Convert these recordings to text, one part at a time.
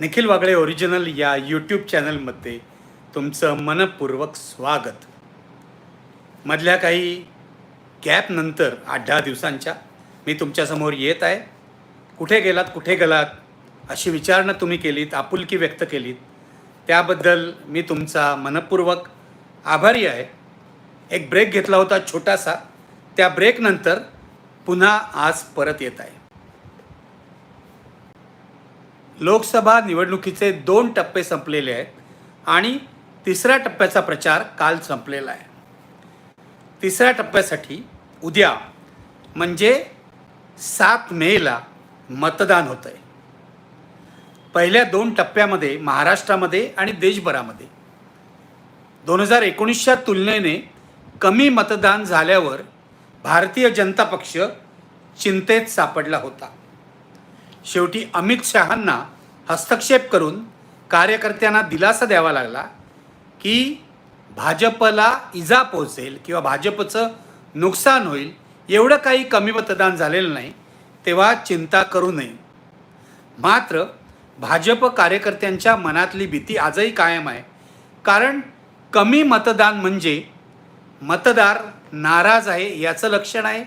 Nikhil Wagle original या YouTube चॅनलमध्ये तुमचं मनपूर्वक स्वागत. मधल्या काही गॅपनंतर आठ दहा दिवसांच्या मी तुमच्यासमोर येत आहे. कुठे गेलात कुठे गेलात अशी विचारणा तुम्ही केलीत आपुलकी व्यक्त केलीत. त्याबद्दल मी तुमचा मनपूर्वक आभारी आहे. एक ब्रेक घेतला होता छोटासा. त्या ब्रेकनंतर पुन्हा आज परत येत आहे. लोकसभा निवडणुकीचे दोन टप्पे संपलेले आहेत आणि तिसऱ्या टप्प्याचा प्रचार काल संपलेला आहे. तिसऱ्या टप्प्यासाठी उद्या म्हणजे सात मेला मतदान होतं आहे पहिल्या दोन टप्प्यामध्ये महाराष्ट्रामध्ये आणि देशभरामध्ये. दोन हजार एकोणीसच्या तुलनेने कमी मतदान झाल्यावर भारतीय जनता पक्ष चिंतेत सापडला होता. शेवटी अमित शहांना हस्तक्षेप करून कार्यकर्त्यांना दिलासा द्यावा लागला की भाजपला इजा पोहोचेल किंवा भाजपचं नुकसान होईल एवढं काही कमी मतदान झालेलं नाही तेव्हा चिंता करू नये. मात्र भाजप कार्यकर्त्यांच्या मनातली भीती आजही कायम आहे. कारण कमी मतदान म्हणजे मतदार नाराज आहे याचं लक्षण आहे.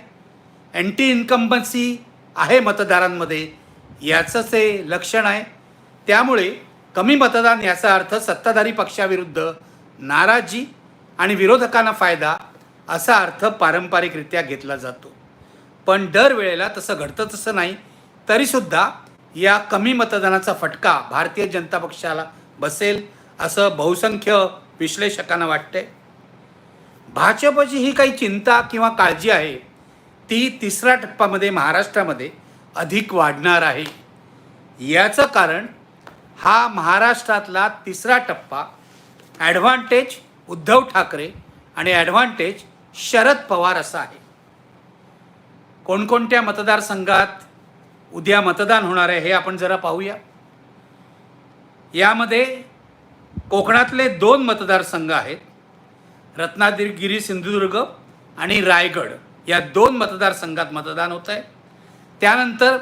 अँटी इन्कम्बन्सी आहे मतदारांमध्ये. याचंच हे लक्षण आहे. त्यामुळे कमी मतदान याचा अर्थ सत्ताधारी पक्षाविरुद्ध नाराजी आणि विरोधकांना फायदा असा अर्थ पारंपरिकरित्या घेतला जातो. पण दरवेळेला तसं घडतं तसं नाही. तरीसुद्धा या कमी मतदानाचा फटका भारतीय जनता पक्षाला बसेल असं बहुसंख्य विश्लेषकांना वाटते भाजपची ही काही चिंता किंवा काळजी आहे ती तिसऱ्या टप्प्यामध्ये महाराष्ट्रामध्ये अधिक वाढणार आहे. याचं कारण हा महाराष्ट्रातला तिसरा टप्पा ॲडव्हान्टेज उद्धव ठाकरे आणि ॲडव्हान्टेज शरद पवार असा आहे. कोणकोणत्या मतदारसंघात उद्या मतदान होणार आहे हे आपण जरा पाहूया. यामध्ये कोकणातले दोन मतदारसंघ आहेत रत्नागिरी सिंधुदुर्ग आणि रायगड. या दोन मतदारसंघात मतदान होत आहे त्यानंतर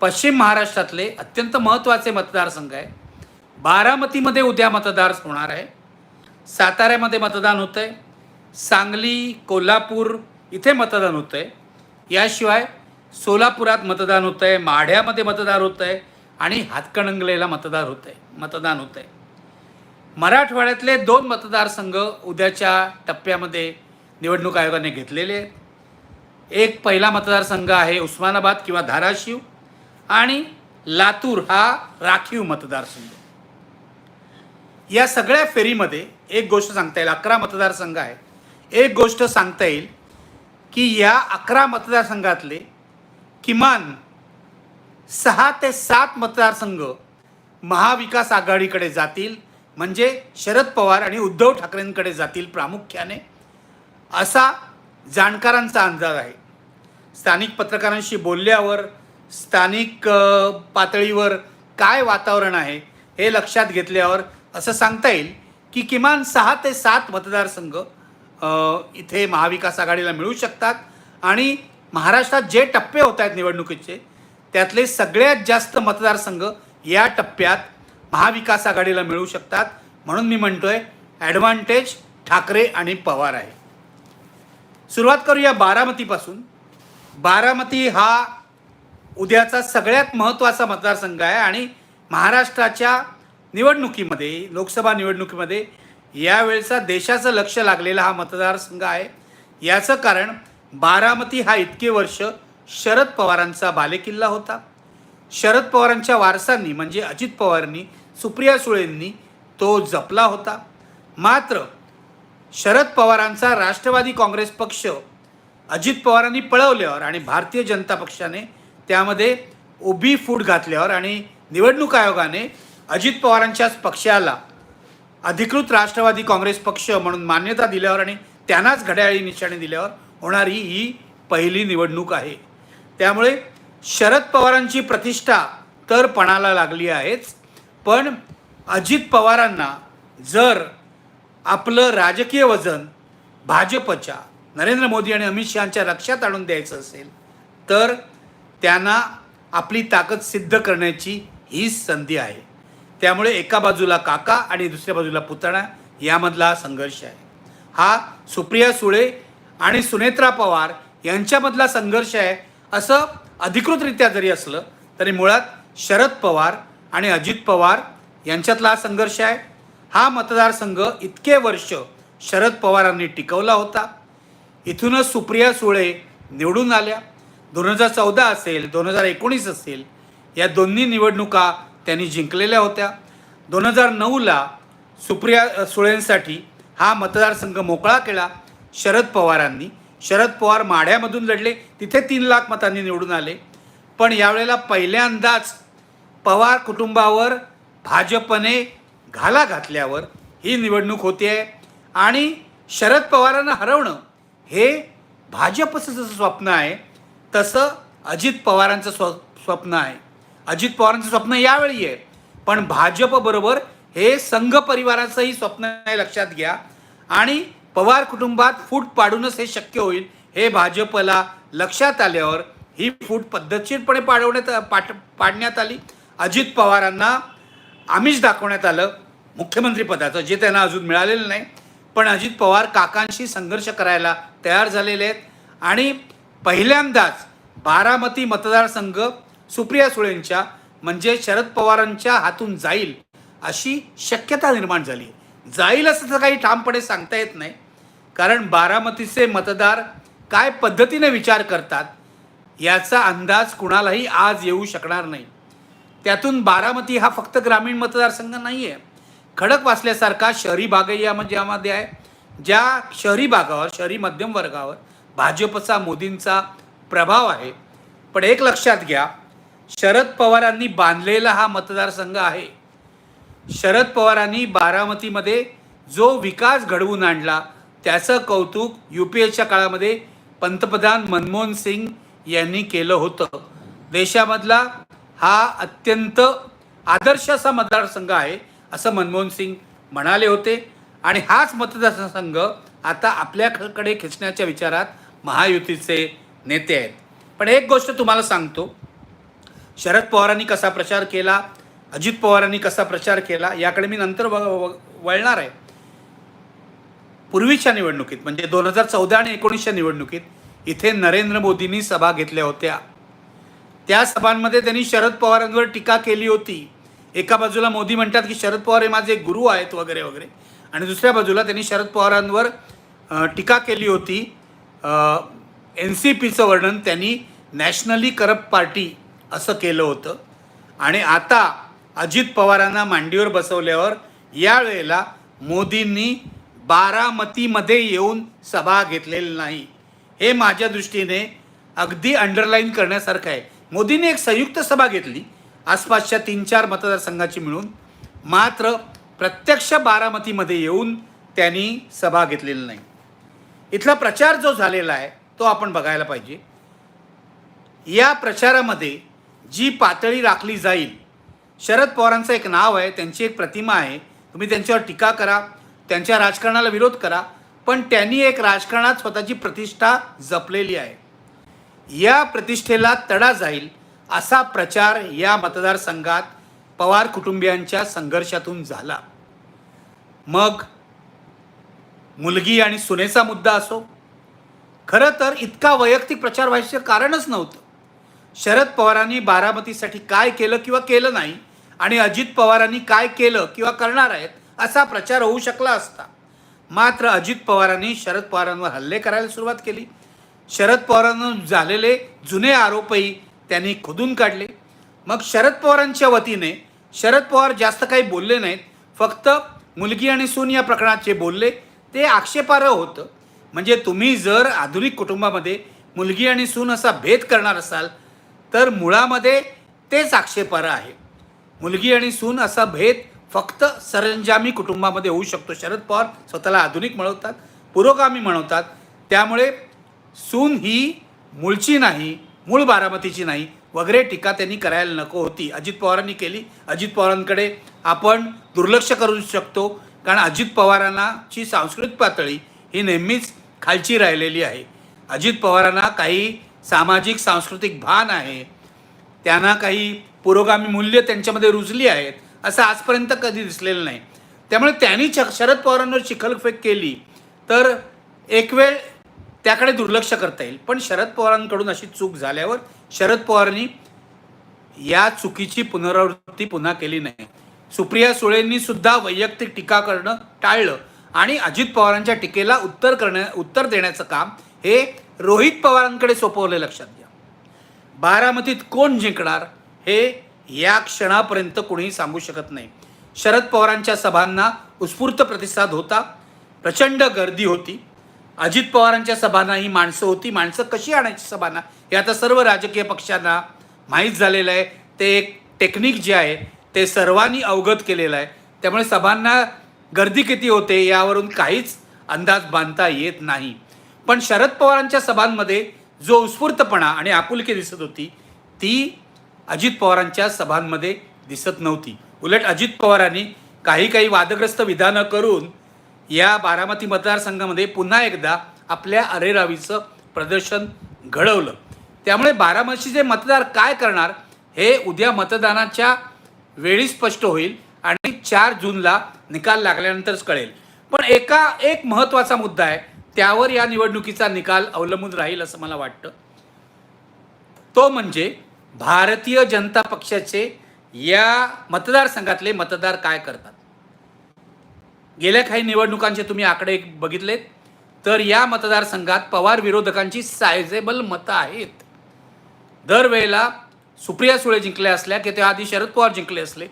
पश्चिम महाराष्ट्रातले अत्यंत महत्त्वाचे मतदारसंघ आहे. बारामतीमध्ये उद्या मतदार होणार आहे. साताऱ्यामध्ये मतदान होतं आहे सांगली कोल्हापूर इथे मतदान होतं आहे याशिवाय सोलापुरात मतदान होतं आहे माढ्यामध्ये मतदान होतं आहे आणि हातकणंगलेला मतदार होतं आहे मतदान होतं आहे मराठवाड्यातले दोन मतदारसंघ उद्याच्या टप्प्यामध्ये निवडणूक आयोगाने घेतलेले आहेत. एक पहिला मतदारसंघ आहे उस्मानाबाद किंवा धाराशिव आणि लातूर हा राखीव मतदारसंघ. या सगळ्या फेरीमध्ये एक गोष्ट सांगता येईल अकरा मतदारसंघ आहे. एक गोष्ट सांगता येईल की या अकरा मतदारसंघातले किमान सहा ते सात मतदारसंघ महाविकास आघाडीकडे जातील म्हणजे शरद पवार आणि उद्धव ठाकरेंकडे जातील प्रामुख्याने असा जाणकारांचा अंदाज आहे. स्थानिक पत्रकारांशी बोलल्यावर स्थानिक पातळीवर काय वातावरण आहे हे लक्षात घेतल्यावर असं सांगता येईल की किमान सहा ते सात मतदारसंघ इथे महाविकास आघाडीला मिळू शकतात आणि महाराष्ट्रात जे टप्पे होत आहेत निवडणुकीचे त्यातले सगळ्यात जास्त मतदारसंघ या टप्प्यात महाविकास आघाडीला मिळू शकतात. म्हणून मी म्हणतोय ॲडव्हान्टेज ठाकरे आणि पवार आहे. सुरुवात करूया बारामतीपासून. बारामती हा उद्याचा सगळ्यात महत्त्वाचा मतदारसंघ आहे आणि महाराष्ट्राच्या निवडणुकीमध्ये लोकसभा निवडणुकीमध्ये यावेळचा देशाचं लक्ष लागलेला हा मतदारसंघ आहे. याचं कारण बारामती हा इतके वर्ष शरद पवारांचा बालेकिल्ला होता. शरद पवारांच्या वारसांनी म्हणजे अजित पवारांनी सुप्रिया सुळेंनी तो जपला होता. मात्र शरद पवारांचा राष्ट्रवादी काँग्रेस पक्ष अजित पवारांनी पळवल्यावर आणि भारतीय जनता पक्षाने त्यामध्ये उभी फूट घातल्यावर आणि निवडणूक आयोगाने अजित पवारांच्याच पक्षाला अधिकृत राष्ट्रवादी काँग्रेस पक्ष म्हणून मान्यता दिल्यावर आणि त्यांनाच घड्याळी निशाणी दिल्यावर होणारी ही पहिली निवडणूक आहे. त्यामुळे शरद पवारांची प्रतिष्ठा तर पणाला लागली आहेच पण अजित पवारांना जर आपलं राजकीय वजन भाजपच्या नरेंद्र मोदी आणि अमित शहाच्या लक्षात आणून द्यायचं असेल तर त्यांना आपली ताकद सिद्ध करण्याची ही संधी आहे. त्यामुळे एका बाजूला काका आणि दुसऱ्या बाजूला पुतणा यामधला हा संघर्ष आहे. हा सुप्रिया सुळे आणि सुनेत्रा पवार यांच्यामधला संघर्ष आहे असं अधिकृतरित्या जरी असलं तरी मुळात शरद पवार आणि अजित पवार यांच्यातला हा संघर्ष आहे. हा मतदारसंघ इतके वर्ष शरद पवारांनी टिकवला होता. इथूनच सुप्रिया सुळे निवडून आल्या. दोन हजार चौदा असेल दोन हजार एकोणीस असेल या दोन्ही निवडणुका त्यांनी जिंकलेल्या होत्या. दोन हजार नऊला सुप्रिया सुळेंसाठी हा मतदारसंघ मोकळा केला शरद पवारांनी. शरद पवार माढ्यामधून लढले तिथे तीन लाख मतांनी निवडून आले. पण यावेळेला पहिल्यांदाच पवार कुटुंबावर भाजपने घाला घातल्यावर ही निवडणूक होते आहे आणि शरद पवारांना हरवणं हे भाजपचं जसं स्वप्न आहे तसं अजित पवारांचं स्व स्वप्न आहे. अजित पवारांचं स्वप्न यावेळी आहे पण भाजपबरोबर हे संघ परिवाराचंही स्वप्न आहे लक्षात घ्या. आणि पवार कुटुंबात फूट पाडूनच हे शक्य होईल हे भाजपला लक्षात आल्यावर ही फूट पद्धतशीरपणे पाडवण्यात पाठ पाडण्यात आली. अजित पवारांना आमिष दाखवण्यात आलं मुख्यमंत्रीपदाचं जे त्यांना अजून मिळालेलं नाही. पण अजित पवार काकांशी संघर्ष करायला तयार झालेले आहेत. आणि पहिल्यांदाच बारामती मतदारसंघ सुप्रिया सुळेंच्या म्हणजे शरद पवारांच्या हातून जाईल अशी शक्यता निर्माण झाली. जाईल असं तर काही ठामपणे सांगता येत नाही. कारण बारामतीचे मतदार काय पद्धतीने विचार करतात याचा अंदाज कुणालाही आज येऊ शकणार नाही. त्यातून बारामती हा फक्त ग्रामीण मतदारसंघ नाही आहे खडक वाचल्यासारखा शहरी भागही यामध्ये म्हणजे यामध्ये आहे. ज्या शहरी भागावर शहरी मध्यम वर्गावर भाजपचा मोदींचा प्रभाव आहे. पण एक लक्षात घ्या शरद पवारांनी बांधलेला हा मतदारसंघ आहे. शरद पवारांनी बारामतीमध्ये जो विकास घडवून आणला त्याचं कौतुक यू पी एच्या काळामध्ये पंतप्रधान मनमोहन सिंग यांनी केलं होतं. देशामधला हा अत्यंत आदर्श असा मतदारसंघ आहे. असं मनमोहन सिंग म्हणाले होते. आणि हाच मतदारसंघ आता आपल्याकडे खेचण्याच्या विचारात महायुतीचे नेते आहेत. पण एक गोष्ट तुम्हाला सांगतो. शरद पवारांनी कसा प्रचार केला? अजित पवारांनी कसा प्रचार केला? याकडे मी नंतर व- व- वळणार आहे. पूर्वीच्या निवडणुकीत म्हणजे दोन हजार चौदा आणि एकोणीसच्या निवडणुकीत इथे नरेंद्र मोदींनी सभा घेतल्या होत्या. त्या सभांमध्ये त्यांनी शरद पवारांवर टीका केली होती. एका बाजूला मोदी म्हणतात की शरद पवार हे माझे गुरु आहेत वगैरे वगैरे. आणि दुसऱ्या बाजूला त्यांनी शरद पवारांवर टीका केली होती. एन सी पीचं वर्णन त्यांनी नॅशनली करप्ट पार्टी असं केलं होतं. आणि आता अजित पवारांना मांडीवर बसवल्यावर यावेळेला मोदींनी बारामतीमध्ये येऊन सभा घेतलेली नाही. हे माझ्या दृष्टीने अगदी अंडरलाईन करण्यासारखं आहे. मोदींनी एक संयुक्त सभा घेतली. आसपासच्या तीन चार मतदारसंघाची मिळून मात्र प्रत्यक्ष बारामतीमध्ये येऊन त्यांनी सभा घेतलेली नाही. इथला प्रचार जो झालेला आहे तो आपण बघायला पाहिजे. या प्रचारामध्ये जी पातळी राखली जाईल शरद पवारांचं एक नाव आहे त्यांची एक प्रतिमा आहे. तुम्ही त्यांच्यावर टीका करा त्यांच्या राजकारणाला विरोध करा पण त्यांनी एक राजकारणात स्वतःची प्रतिष्ठा जपलेली आहे. या प्रतिष्ठेला तडा जाईल असा प्रचार या मतदारसंघात पवार कुटुंबियांच्या संघर्षातून झाला. मग मुलगी आणि सुनेचा मुद्दा असो खरं तर इतका वैयक्तिक प्रचार व्हायचं कारणच नव्हतं. शरद पवारांनी बारामतीसाठी काय केलं किंवा केलं नाही आणि अजित पवारांनी काय केलं किंवा करणार आहेत असा प्रचार होऊ शकला असता. मात्र अजित पवारांनी शरद पवारांवर हल्ले करायला सुरुवात केली. शरद पवारांवर झालेले जुने आरोपही त्यांनी खोदून काढले. मग शरद पवारांच्या वतीने शरद पवार जास्त काही बोलले नाहीत फक्त मुलगी आणि सून या प्रकरणात जे बोलले ते आक्षेपार्ह होतं. म्हणजे तुम्ही जर आधुनिक कुटुंबामध्ये मुलगी आणि सून असा भेद करणार असाल तर मुळामध्ये तेच आक्षेपार्ह आहे. मुलगी आणि सून असा भेद फक्त सरंजामी कुटुंबामध्ये होऊ शकतो. शरद पवार स्वतःला आधुनिक म्हणवतात पुरोगामी म्हणवतात. त्यामुळे सून ही मूळची नाही मूळ बारामतीची नाही. वगैरे टीका त्यांनी करायला नको होती. अजित पवारांनी केली. अजित पवारांकडे आपण दुर्लक्ष करू शकतो. कारण अजित पवारांनाची सांस्कृतिक पातळी ही नेहमीच खालची राहिलेली आहे. अजित पवारांना काही सामाजिक सांस्कृतिक भान आहे. त्यांना काही पुरोगामी मूल्य त्यांच्यामध्ये रुजली आहेत असं आजपर्यंत कधी दिसलेलं नाही. त्यामुळे त्यांनी च शरद पवारांवर चिखलफेक केली. तर एक वेळ त्याकडे दुर्लक्ष करता येईल. पण शरद पवारांकडून अशी चूक झाल्यावर शरद पवारांनी या चुकीची पुनरावृत्ती पुन्हा केली नाही. सुप्रिया सुळेंनी सुद्धा वैयक्तिक टीका करणं टाळलं आणि अजित पवारांच्या टीकेला उत्तर करण्या उत्तर देण्याचं काम हे रोहित पवारांकडे सोपवलं लक्षात घ्या. बारामतीत कोण जिंकणार हे या क्षणापर्यंत कोणीही सांगू शकत नाही. शरद पवारांच्या सभांना उत्स्फूर्त प्रतिसाद होता. प्रचंड गर्दी होती. अजित पवारांच्या सभांना ही माणसं होती. माणसं कशी आणायची सभांना? हे आता सर्व राजकीय पक्षांना माहीत झालेलं आहे. ते एक टेक्निक जे आहे ते सर्वांनी अवगत केलेलं आहे. त्यामुळे सभांना गर्दी किती होते यावरून काहीच अंदाज बांधता येत नाही. पण शरद पवारांच्या सभांमध्ये जो उत्स्फूर्तपणा आणि आपुलकी दिसत होती ती अजित पवारांच्या सभांमध्ये दिसत नव्हती. उलट अजित पवारांनी काही काही वादग्रस्त विधानं करून या बारामती मतदारसंघामध्ये पुन्हा एकदा आपल्या अरेरावीचं प्रदर्शन घडवलं. त्यामुळे बारामतीचे मतदार काय करणार हे उद्या मतदानाच्या वेळी स्पष्ट होईल आणि चार जूनला निकाल लागल्यानंतरच कळेल. पण एका एक महत्त्वाचा मुद्दा आहे त्यावर या निवडणुकीचा निकाल अवलंबून राहील असं मला वाटतं. तो म्हणजे भारतीय जनता पक्षाचे या मतदारसंघातले मतदार काय करतात? गेल्या काही निवडणुकांचे तुम्ही आकडे बघितलेत तर या मतदारसंघात पवार विरोधकांची सायझेबल मतं आहेत. दरवेळेला सुप्रिया सुळे जिंकल्या असल्या की त्याआधी शरद पवार जिंकले असले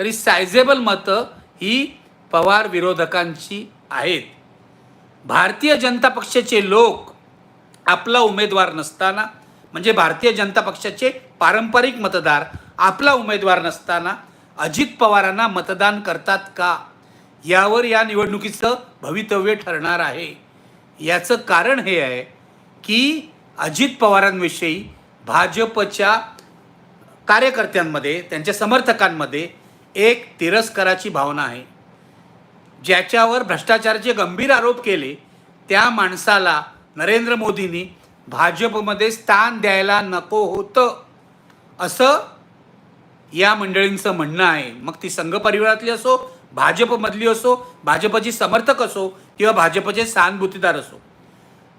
तरी सायझेबल मतं ही पवार विरोधकांची आहेत. भारतीय जनता पक्षाचे लोक आपला उमेदवार नसताना म्हणजे भारतीय जनता पक्षाचे पारंपरिक मतदार आपला उमेदवार नसताना अजित पवारांना मतदान करतात का? यावर या निवडणुकीचं भवितव्य ठरणार आहे. याचं कारण हे आहे की अजित पवारांविषयी भाजपच्या कार्यकर्त्यांमध्ये त्यांच्या समर्थकांमध्ये एक तिरस्काराची भावना आहे. ज्याच्यावर भ्रष्टाचाराचे गंभीर आरोप केले त्या माणसाला नरेंद्र मोदींनी भाजपमध्ये स्थान द्यायला नको होतं. असं या मंडळींचं म्हणणं आहे. मग ती संघ परिवारातली असो भाजपमधली असो भाजपची समर्थक असो किंवा भाजपचे सहानुभूतीदार असो.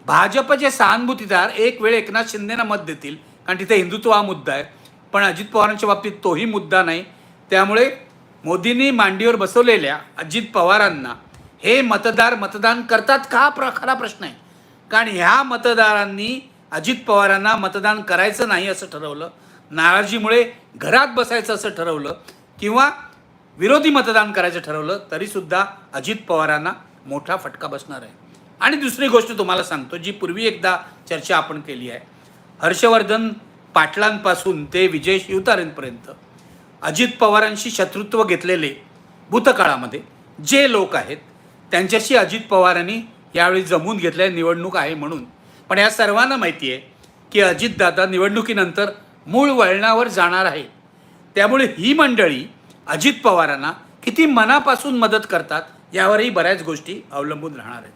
भाजपचे सहानुभूतीदार एक वेळ एकनाथ शिंदेना मत देतील कारण तिथे हिंदुत्व हा मुद्दा आहे. पण अजित पवारांच्या बाबतीत तोही मुद्दा नाही. त्यामुळे मोदींनी मांडीवर बसवलेल्या अजित पवारांना हे मतदार मतदान करतात का? प्र खरा प्रश्न आहे. कारण ह्या मतदारांनी अजित पवारांना मतदान करायचं नाही असं ठरवलं. नाराजीमुळे घरात बसायचं असं ठरवलं. किंवा विरोधी मतदान करायचं ठरवलं तरीसुद्धा अजित पवारांना मोठा फटका बसणार आहे. आणि दुसरी गोष्ट तुम्हाला सांगतो जी पूर्वी एकदा चर्चा आपण केली आहे. हर्षवर्धन पाटलांपासून ते विजय शिवतारेंपर्यंत अजित पवारांशी शत्रुत्व घेतलेले भूतकाळामध्ये जे लोक आहेत त्यांच्याशी अजित पवारांनी यावेळी जमून घेतलेली निवडणूक आहे म्हणून. पण या सर्वांना माहिती आहे की अजितदादा निवडणुकीनंतर मूळ वळणावर जाणार आहे त्यामुळे ही मंडळी अजित पवारांना किती मनापासून मदत करतात यावरही बऱ्याच गोष्टी अवलंबून राहणार आहेत.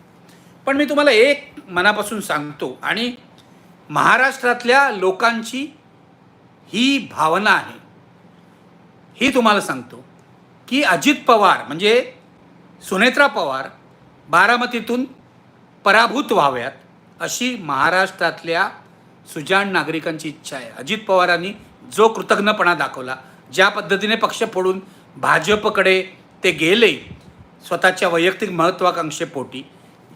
पण मी तुम्हाला एक मनापासून सांगतो आणि महाराष्ट्रातल्या लोकांची ही भावना आहे. ही तुम्हाला सांगतो की अजित पवार म्हणजे सुनेत्रा पवार बारामतीतून पराभूत व्हाव्यात अशी महाराष्ट्रातल्या सुजाण नागरिकांची इच्छा आहे. अजित पवारांनी जो कृतज्ञपणा दाखवला ज्या पद्धतीने पक्ष फोडून भाजपकडे ते गेले स्वतःच्या वैयक्तिक महत्त्वाकांक्षेपोटी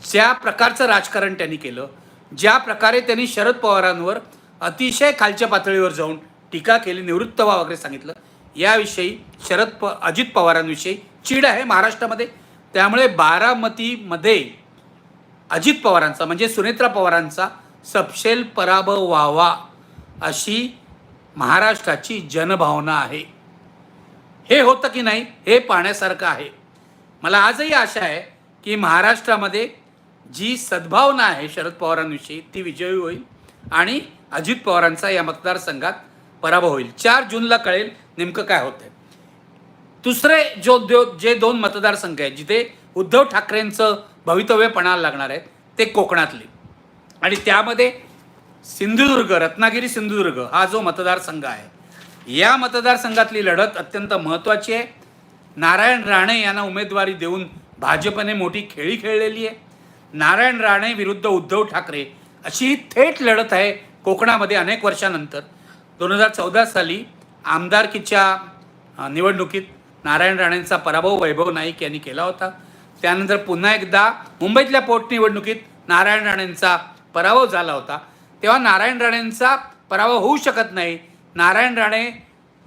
ज्या प्रकारचं राजकारण त्यांनी केलं ज्या प्रकारे त्यांनी शरद पवारांवर अतिशय खालच्या पातळीवर जाऊन टीका केली निवृत्त व्हा वगैरे सांगितलं याविषयी शरद प अजित पवारांविषयी चीड आहे महाराष्ट्रामध्ये. त्यामुळे बारामतीमध्ये अजित पवारांचा म्हणजे सुनेत्रा पवारांचा सपशेल पराभव व्हावा अशी महाराष्ट्राची जनभावना आहे. हे होतं की नाही हे पाहण्यासारखं आहे. मला आजही आशा आहे की महाराष्ट्रामध्ये जी सद्भावना आहे शरद पवारांविषयी ती विजयी होईल आणि अजित पवारांचा या मतदारसंघात पराभव होईल. चार जूनला कळेल नेमकं काय होतंय. दुसरे जो दो जे दोन मतदारसंघ आहेत जिथे उद्धव ठाकरेंचं भवितव्य पणाला लागणार आहेत ते कोकणातले. आणि त्यामध्ये सिंधुदुर्ग रत्नागिरी सिंधुदुर्ग हा जो मतदारसंघ आहे. या मतदारसंघातली लढत अत्यंत महत्त्वाची आहे. नारायण राणे यांना उमेदवारी देऊन भाजपने मोठी खेळी खेळलेली आहे. नारायण राणे विरुद्ध उद्धव ठाकरे अशी ही थेट लढत आहे कोकणामध्ये अनेक वर्षानंतर. दोन हजार चौदा साली आमदारकीच्या निवडणुकीत नारायण राणेंचा पराभव वैभव नाईक यांनी केला होता. त्यानंतर पुन्हा एकदा मुंबईतल्या पोटनिवडणुकीत नारायण राणेंचा पराभव झाला होता. तेव्हा नारायण राणेंचा पराभव होऊ शकत नाही. नारायण राणे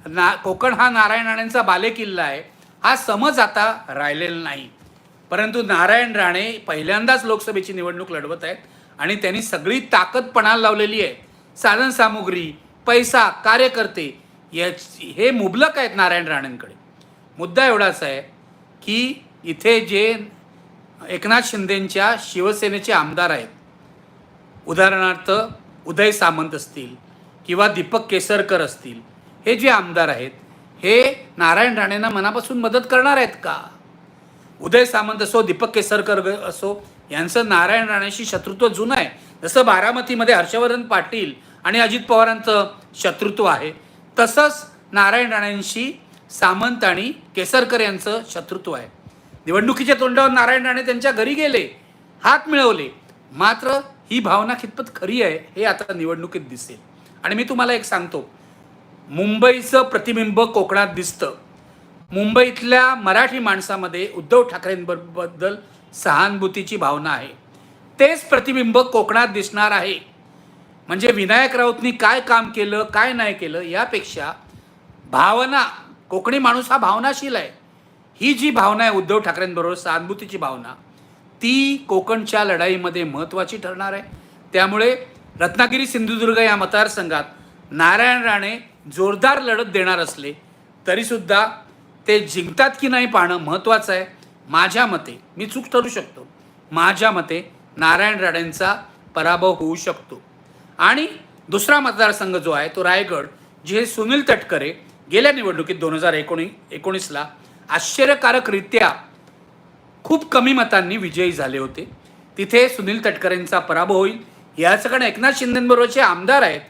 ना कोकण हा नारायण राणेंचा बालेकिल्ला आहे. हा समज आता राहिलेला नाही. परंतु नारायण राणे पहिल्यांदाच लोकसभेची निवडणूक लढवत आहेत आणि त्यांनी सगळी ताकद पणाला लावलेली आहे. साधनसामुग्री पैसा कार्यकर्ते याची हे मुबलक आहेत नारायण राणेंकडे. मुद्दा एवढाच आहे की इथे जे एकनाथ शिंदेंच्या शिवसेनेचे आमदार आहेत. उदाहरणार्थ उदय सामंत असतील किंवा दीपक केसरकर असतील हे जे आमदार आहेत हे नारायण राणेंना मनापासून मदत करणार आहेत का? उदय सामंत असो दीपक केसरकर ग- असो यांचं नारायण राणेशी शत्रुत्व जुनं आहे. जसं बारामतीमध्ये हर्षवर्धन पाटील आणि अजित पवारांचं शत्रुत्व आहे तसंच नारायण राणेंशी सामंत आणि केसरकर यांचं शत्रुत्व आहे. निवडणुकीच्या तोंडावर नारायण राणे त्यांच्या घरी गेले हात मिळवले मात्र ही भावना कितपत खरी आहे हे आता निवडणुकीत दिसेल. आणि मी तुम्हाला एक सांगतो. मुंबईचं प्रतिबिंब कोकणात दिसतं. मुंबईतल्या मराठी माणसामध्ये उद्धव ठाकरेंबद्दल सहानुभूतीची भावना आहे. तेच प्रतिबिंब कोकणात दिसणार आहे. म्हणजे विनायक राऊतनी काय काम केलं काय नाही केलं यापेक्षा भावना कोकणी माणूस हा भावनाशील आहे. ही जी भावना आहे उद्धव ठाकरेंबरोबर सहानुभूतीची भावना ती कोकणच्या लढाईमध्ये महत्त्वाची ठरणार आहे. त्यामुळे रत्नागिरी सिंधुदुर्ग या मतदारसंघात नारायण राणे जोरदार लढत देणार असले तरीसुद्धा ते जिंकतात की नाही पाहणं महत्त्वाचं आहे. माझ्या मते मी चूक ठरू शकतो. माझ्या मते नारायण राणेंचा पराभव होऊ शकतो. आणि दुसरा मतदारसंघ जो आहे तो रायगड जे सुनील तटकरे गेल्या निवडणुकीत दोन हजार एकोणी एकोणीसला आश्चर्यकारकरित्या खूप कमी मतांनी विजयी झाले होते. तिथे सुनील तटकरेंचा पराभव होईल याचकडे एकनाथ शिंदेबरोबरचे आमदार आहेत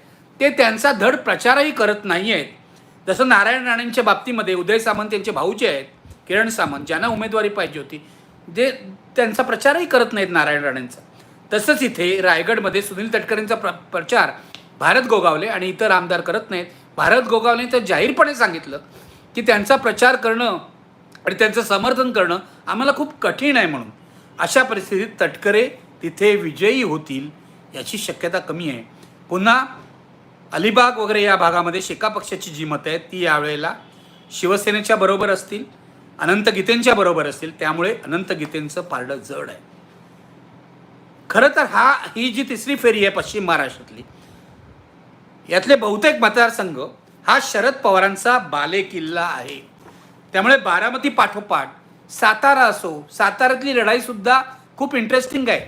ते त्यांचा धड प्रचारही करत नाही आहेत. जसं नारायण राणेंच्या बाबतीमध्ये उदय सामंत यांचे भाऊ जे आहेत किरण सामंत ज्यांना उमेदवारी पाहिजे होती जे त्यांचा प्रचारही करत नाहीत नारायण राणेंचा. तसंच इथे रायगडमध्ये सुनील तटकरेंचा प्र प्रचार भारत गोगावले आणि इतर आमदार करत नाहीत. भारत गोगावले तर जाहीरपणे सांगितलं की त्यांचा प्रचार करणं आणि त्यांचं समर्थन करणं आम्हाला खूप कठीण आहे म्हणून. अशा परिस्थितीत तटकरे तिथे विजयी होतील याची शक्यता कमी आहे. पुन्हा अलिबाग वगैरे या भागामध्ये शेका पक्षाची जी मतं आहेत ती यावेळेला शिवसेनेच्या बरोबर असतील अनंत गीतेंच्या बरोबर असतील त्यामुळे अनंत गीतेंचं पारडं जड आहे. खरं तर हा ही जी तिसरी फेरी आहे पश्चिम महाराष्ट्रातली यातले बहुतेक मतदारसंघ हा शरद पवारांचा बालेकिल्ला आहे. त्यामुळे बारामती पाठोपाठ सातारा असो साताऱ्यातली लढाईसुद्धा खूप इंटरेस्टिंग आहे.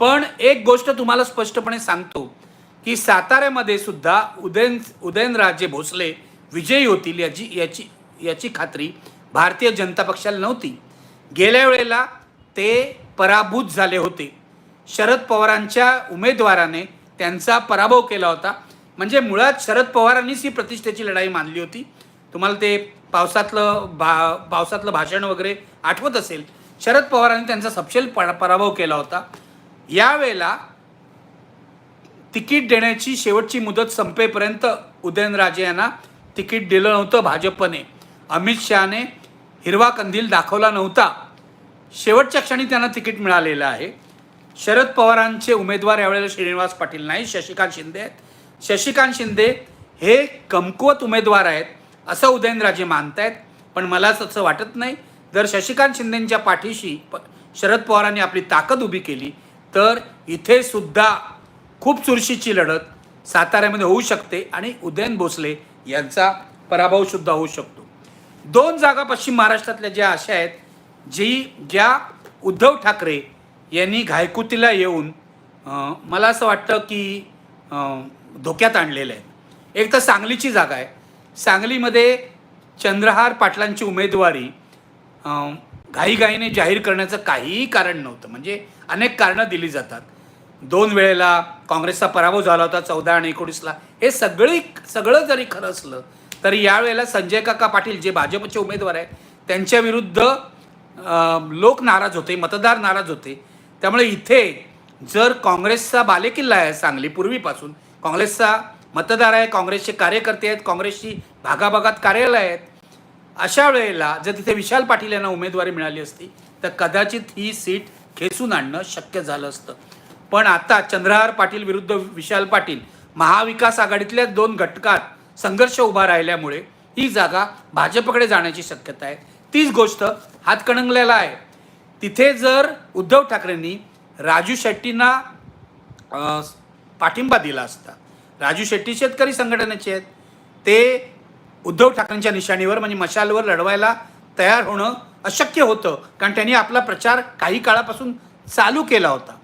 पण एक गोष्ट तुम्हाला स्पष्टपणे सांगतो की साताऱ्यामध्ये सुद्धा उदयन उदयनराजे भोसले विजयी होतील याची याची याची खात्री भारतीय जनता पक्षाला नव्हती. गेल्या वेळेला ते पराभूत झाले होते. शरद पवारांच्या उमेदवाराने त्यांचा पराभव केला होता. म्हणजे मुळात शरद पवारांनीच ही प्रतिष्ठेची लढाई मानली होती. तुम्हाला ते पावसातलं भा पावसातलं भाषण वगैरे आठवत असेल शरद पवारांनी त्यांचा सपशेल प पराभव केला होता. यावेळेला तिकीट देण्याची शेवटची मुदत संपेपर्यंत उदयनराजे यांना तिकीट दिलं नव्हतं भाजपने. अमित शहाने हिरवा कंदील दाखवला नव्हता. शेवटच्या क्षणी त्यांना तिकीट मिळालेलं आहे. शरद पवारांचे उमेदवार यावेळेला श्रीनिवास पाटील नाही शशिकांत शिंदे आहेत. शशिकांत शिंदे हे कमकुवत उमेदवार आहेत. असं उदयनराजे मानतायत पण मला असं वाटत नाही. जर शशिकांत शिंदेंच्या पाठीशी प शरद पवारांनी आपली ताकद उभी केली तर इथे सुद्धा खूप चुरशीची लढत साताऱ्यामध्ये होऊ शकते आणि उदयन भोसले यांचा पराभवसुद्धा होऊ शकतो. दोन जागा पश्चिम महाराष्ट्रातल्या ज्या अशा आहेत जी ज्या उद्धव ठाकरे यांनी घायकुतीला येऊन मला असं वाटतं की धोक्यात आणलेलं आहे एक तर सांगलीची जागा आहे. सांगलीमध्ये चंद्रहार पाटलांची उमेदवारी घाईघाईने जाहीर करण्याचं काहीही कारण नव्हतं. म्हणजे अनेक कारणं दिली जातात. दोन वेळेला काँग्रेसचा पराभव झाला होता चौदा आणि एकोणीसला. हे सगळी सगळं जरी खरं असलं तरी यावेळेला संजय काका पाटील जे भाजपचे उमेदवार आहेत त्यांच्या विरुद्ध लोक नाराज होते मतदार नाराज होते. त्यामुळे इथे जर काँग्रेसचा बालेकिल्ला आहे सांगली पूर्वीपासून काँग्रेसचा मतदार आहे काँग्रेसचे कार्यकर्ते आहेत काँग्रेसची भागाभागात कार्यालय आहेत. अशा वेळेला जर तिथे विशाल पाटील यांना उमेदवारी मिळाली असती तर कदाचित ही सीट खेचून आणणं शक्य झालं असतं. पण आता चंद्रहार पाटील विरुद्ध विशाल पाटील महाविकास आघाडीतल्या दोन घटकात संघर्ष उभा राहिल्यामुळे ही जागा भाजपकडे जाण्याची शक्यता आहे. तीच गोष्ट हातकणंगल्याला आहे. तिथे जर उद्धव ठाकरेंनी राजू शेट्टींना पाठिंबा दिला असता राजू शेट्टी शेतकरी संघटनेचे आहेत. ते उद्धव ठाकरेंच्या निशाणीवर म्हणजे मशालवर लढवायला तयार होणं अशक्य होतं. कारण त्यांनी आपला प्रचार काही काळापासून चालू केला होता.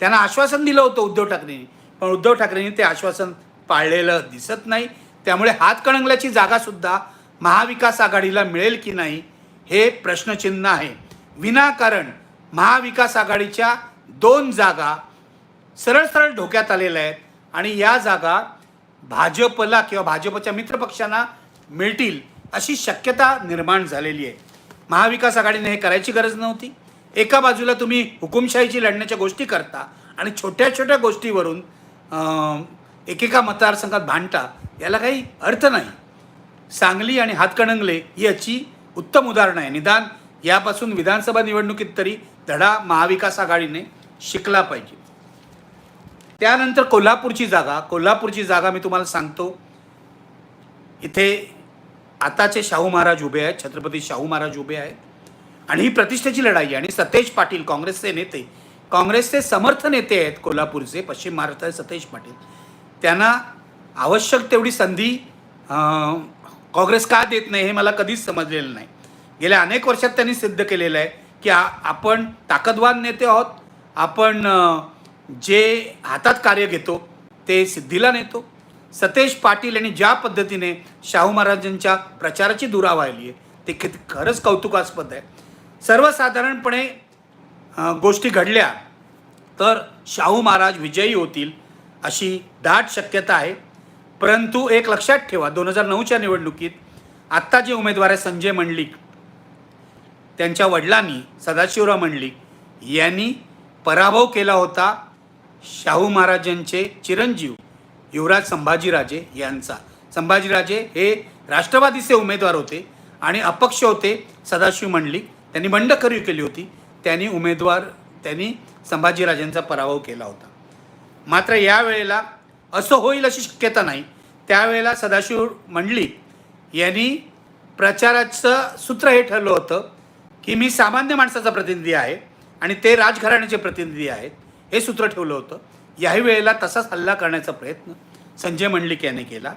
त्यांना आश्वासन दिलं होतं उद्धव ठाकरेंनी. पण उद्धव ठाकरेंनी ते आश्वासन पाळलेलं दिसत नाही. त्यामुळे हातकणंगल्याची जागासुद्धा महाविकास आघाडीला मिळेल की नाही हे प्रश्नचिन्ह आहे. विनाकारण महाविकास आघाडीच्या दोन जागा सरळ सरळ धोक्यात आलेल्या आहेत. आणि या जागा भाजपला किंवा भाजपच्या मित्रपक्षांना मिळतील अशी शक्यता निर्माण झालेली आहे. महाविकास आघाडीने हे करायची गरज नव्हती. एका बाजूला तुम्ही हुकुमशाहीची लढण्याच्या गोष्टी करता आणि छोट्या छोट्या गोष्टीवरून एकेका मतदारसंघात भांडता याला काही अर्थ नाही. सांगली आणि हातकणंगले याची उत्तम उदाहरणं आहे. निदान यापासून विधानसभा निवडणुकीत तरी धडा महाविकास आघाडीने शिकला पाहिजे. त्यानंतर कोल्हापूरची जागा कोल्हापूरची जागा मी तुम्हाला सांगतो. इथे आताचे शाहू महाराज उभे आहेत छत्रपती शाहू महाराज उभे आहेत. आणि ही प्रतिष्ठेची लढाई आहे. आणि सतेज पाटील काँग्रेसचे नेते काँग्रेसचे समर्थ नेते आहेत कोल्हापूरचे पश्चिम महाराष्ट्राचे सतेज पाटील. त्यांना आवश्यक तेवढी संधी काँग्रेस का देत नाही हे मला कधीच समजलेलं नाही. गेल्या अनेक वर्षात त्यांनी सिद्ध केलेलं आहे की आपण ताकदवान नेते आहोत. आपण जे हातात कार्य घेतो ते सिद्धीला नेतो. सतेज पाटील यांनी ज्या पद्धतीने शाहू महाराजांच्या प्रचाराची धुरा व्हायली आहे ते किती खरंच कौतुकास्पद आहे. सर्वसाधारणपणे गोष्टी घडल्या तर शाहू महाराज विजयी होतील अशी दाट शक्यता आहे. परंतु एक लक्षात ठेवा दोन हजार नऊच्या निवडणुकीत आत्ता जे उमेदवार आहे संजय मंडलिक त्यांच्या वडिलांनी सदाशिवराव मंडलिक यांनी पराभव केला होता शाहू महाराजांचे चिरंजीव युवराज संभाजीराजे यांचा. संभाजीराजे हे राष्ट्रवादीचे उमेदवार होते आणि अपक्ष होते सदाशिव मंडलिक. त्यांनी बंडखरी केली होती. त्यांनी उमेदवार त्यांनी संभाजीराजेंचा पराभव केला होता. मात्र यावेळेला असं होईल अशी शक्यता नाही. त्यावेळेला सदाशिव मंडलिक यांनी प्रचाराचं सूत्र हे ठरलं होतं की मी सामान्य माणसाचा प्रतिनिधी आहे आणि ते राजघराण्याचे प्रतिनिधी आहेत. हे सूत्र ठेवलं होतं. याही वेळेला तसाच हल्ला करण्याचा प्रयत्न संजय मंडलिक याने केला.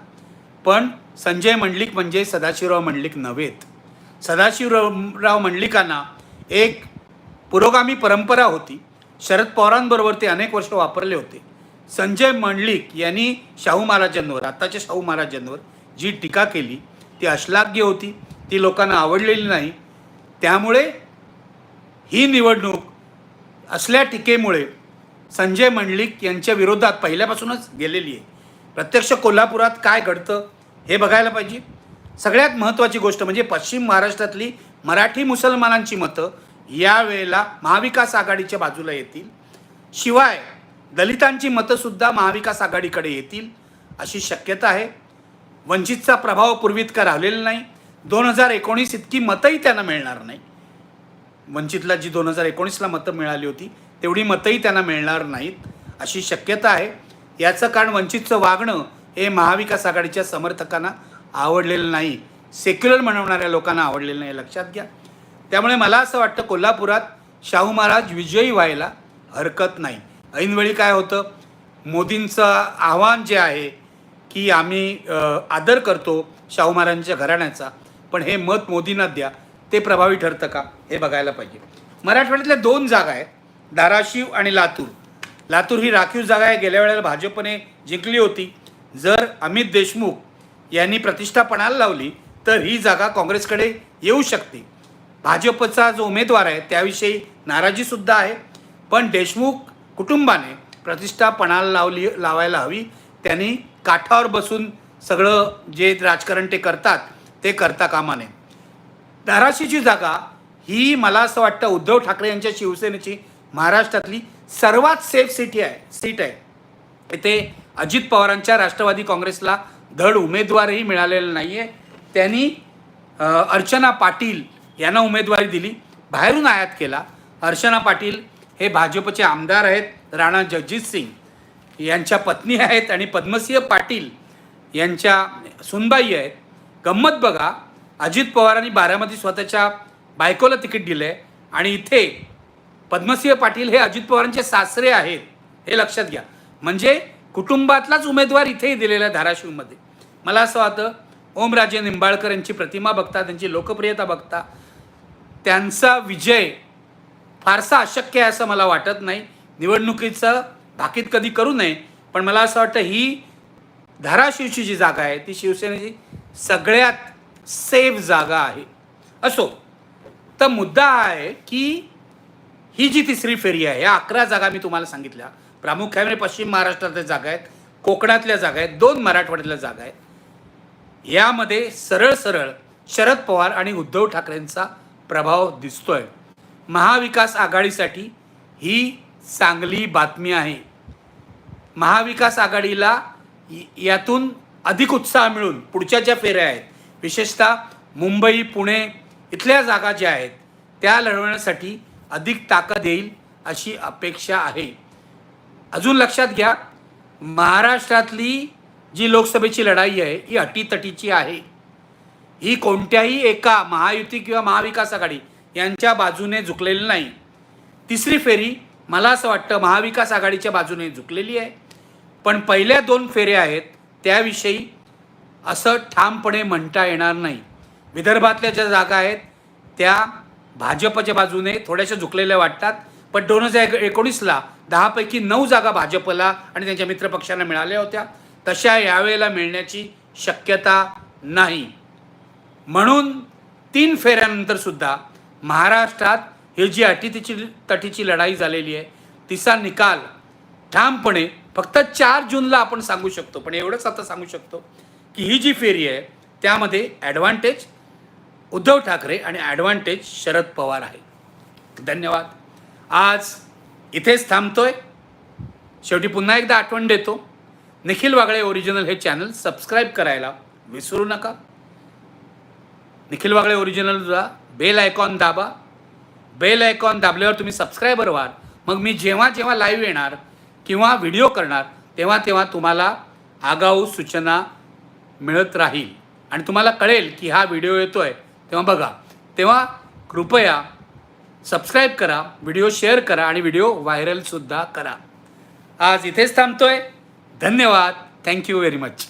पण संजय मंडलिक म्हणजे सदाशिवराव मंडलिक नव्हेत. सदाशिवराव मंडलिकांना एक पुरोगामी परंपरा होती. शरद पवारांबरोबर ते अनेक वर्ष वापरले होते. संजय मंडलिक यांनी शाहू महाराजांवर आत्ताच्या शाहू महाराजांवर जी टीका केली ती अश्लाघ्य होती. ती लोकांना आवडलेली नाही. त्यामुळे ही निवडणूक असल्या टीकेमुळे संजय मंडलिक यांच्या विरोधात पहिल्यापासूनच गेलेली आहे. प्रत्यक्ष कोल्हापुरात काय घडतं हे बघायला पाहिजे. सगळ्यात महत्त्वाची गोष्ट म्हणजे पश्चिम महाराष्ट्रातली मराठी मुसलमानांची मतं यावेळेला महाविकास आघाडीच्या बाजूला येतील. शिवाय दलितांची मतंसुद्धा महाविकास आघाडीकडे येतील अशी शक्यता आहे. वंचितचा प्रभाव पूर्वीतका राहिलेला नाही. दोन हजार एकोणीस इतकी मतंही त्यांना मिळणार नाही. वंचितला जी दोन हजार एकोणीसला मतं मिळाली होती तेवढी मतंही त्यांना मिळणार नाहीत अशी शक्यता आहे. याचं कारण वंचितचं वागणं हे महाविकास आघाडीच्या समर्थकांना आवडलेलं नाही. सेक्युलर म्हणवणाऱ्या लोकांना आवडलेलं नाही लक्षात घ्या. त्यामुळे मला असं वाटतं कोल्हापुरात शाहू महाराज विजयी व्हायला हरकत नाही. ऐनवेळी काय होतं मोदींचं आव्हान जे आहे की आम्ही आदर करतो शाहू महाराजांच्या घराण्याचा पण हे मत मोदींना द्या. ते प्रभावी ठरतं का हे बघायला पाहिजे. मराठवाड्यातल्या दोन जागा आहेत. धाराशिव आणि लातूर. लातूर ही राखीव जागा आहे. गेल्या वेळेला भाजपने जिंकली होती. जर अमित देशमुख यांनी प्रतिष्ठा पणाला लावली तर ही जागा काँग्रेसकडे येऊ शकते. भाजपचा जो उमेदवार आहे त्याविषयी नाराजीसुद्धा आहे. पण देशमुख कुटुंबाने प्रतिष्ठा पणाला लावली लावायला हवी. त्यांनी काठावर बसून सगळं जे राजकारण ते करतात ते करता कामा नये धाराशिवची जागा ही मला असं वाटतं उद्धव ठाकरे यांच्या शिवसेनेची महाराष्ट्रातली सर्वात सेफ सिटी आहे सीट आहे. इथे अजित पवारांच्या राष्ट्रवादी काँग्रेसला धड उमेदवारही मिळालेला नाही आहे त्यांनी अर्चना पाटील यांना उमेदवारी दिली. बाहेरून आयात केला. अर्चना पाटील हे भाजपचे आमदार आहेत. राणा जगजित सिंग यांच्या पत्नी आहेत आणि पद्मसिंह पाटील यांच्या सुनबाई आहेत. गंमत बघा अजित पवारांनी बारामती स्वतःच्या बायकोला तिकीट दिलं आहे आणि इथे पद्मसिंह पाटील हे अजित पवारांचे सासरे आहेत हे लक्षात घ्या. म्हणजे कुटुंबातलाच उमेदवार इथेही दिलेला आहे धाराशिवमध्ये. मला असं वाटतं ओमराजे निंबाळकर यांची प्रतिमा बघता त्यांची लोकप्रियता बघता त्यांचा विजय फारसा अशक्य आहे असं मला वाटत नाही. निवडणुकीचं भाकीत कधी करू नये पण मला असं वाटतं ही धाराशिवची जी जागा आहे ती शिवसेनेची सगळ्यात सेफ जागा आहे. असो तर मुद्दा हा आहे की ही जी तिसरी फेरी आहे या अकरा जागा मी तुम्हाला सांगितल्या. प्रामुख्याने म्हणजे पश्चिम महाराष्ट्रातल्या जागा आहेत कोकणातल्या जागा आहेत दोन मराठवाड्यातल्या जागा आहेत. यामध्ये सरळ सरळ शरद पवार आणि उद्धव ठाकरेंचा प्रभाव दिसतोय. महाविकास आघाडीसाठी ही चांगली बातमी आहे. महाविकास आघाडीला यातून अधिक उत्साह मिळून पुढच्या ज्या फेऱ्या आहेत विशेषतः मुंबई पुणे इथल्या जागा ज्या आहेत त्या लढवण्यासाठी अधिक ताकद येईल अशी अपेक्षा आहे. अजून लक्षात घ्या महाराष्ट्रातली जी लोकसभेची लढाई आहे ही अटीतटीची आहे. ही कोणत्याही एका महायुती किंवा महाविकास आघाडी यांच्या बाजूने झुकलेली नाही. तिसरी फेरी मला असं वाटतं महाविकास आघाडीच्या बाजूने झुकलेली आहे. पण पहिल्या दोन फेऱ्या आहेत त्याविषयी असं ठामपणे म्हणता येणार नाही. विदर्भातल्या ज्या जागा आहेत त्या भाजपच्या बाजूने थोड्याशा झुकलेल्या वाटतात पण दोन हजार एकोणीसला दहापैकी नऊ जागा भाजपला आणि त्यांच्या मित्रपक्षांना मिळाल्या होत्या. तशा यावेळेला मिळण्याची शक्यता नाही. म्हणून तीन फेऱ्यानंतरसुद्धा महाराष्ट्रात ही जी अटीतीची तटीची लढाई झालेली आहे तिचा निकाल ठामपणे फक्त चार जूनला आपण सांगू शकतो पण एवढंच आता सांगू शकतो की ही जी फेरी आहे त्यामध्ये ॲडव्हान्टेज उद्धव ठाकरे आणि ॲडव्हान्टेज शरद पवार आहे. धन्यवाद. आज इथेच थांबतोय. शेवटी पुन्हा एकदा आठवण देतो. निखिल वागळे ओरिजिनल हे चॅनल सबस्क्राईब करायला विसरू नका. निखिल वागळे ओरिजिनलला बेल आयकॉन दाबा. बेल आयकॉन दाबल्यावर तुम्ही सबस्क्रायबर व्हाल. मग मी जेव्हा जेव्हा लाईव्ह येणार किंवा व्हिडिओ करणार तेव्हा तेव्हा तुम्हाला आगाऊ सूचना मिळत राहील. आणि तुम्हाला कळेल की हा व्हिडिओ येतो आहे तेव्हा बघा तेव्हा कृपया सबस्क्राईब करा व्हिडिओ शेअर करा आणि व्हिडिओ व्हायरलसुद्धा करा. आज इथेच थांबतोय. धन्यवाद. Thank you very much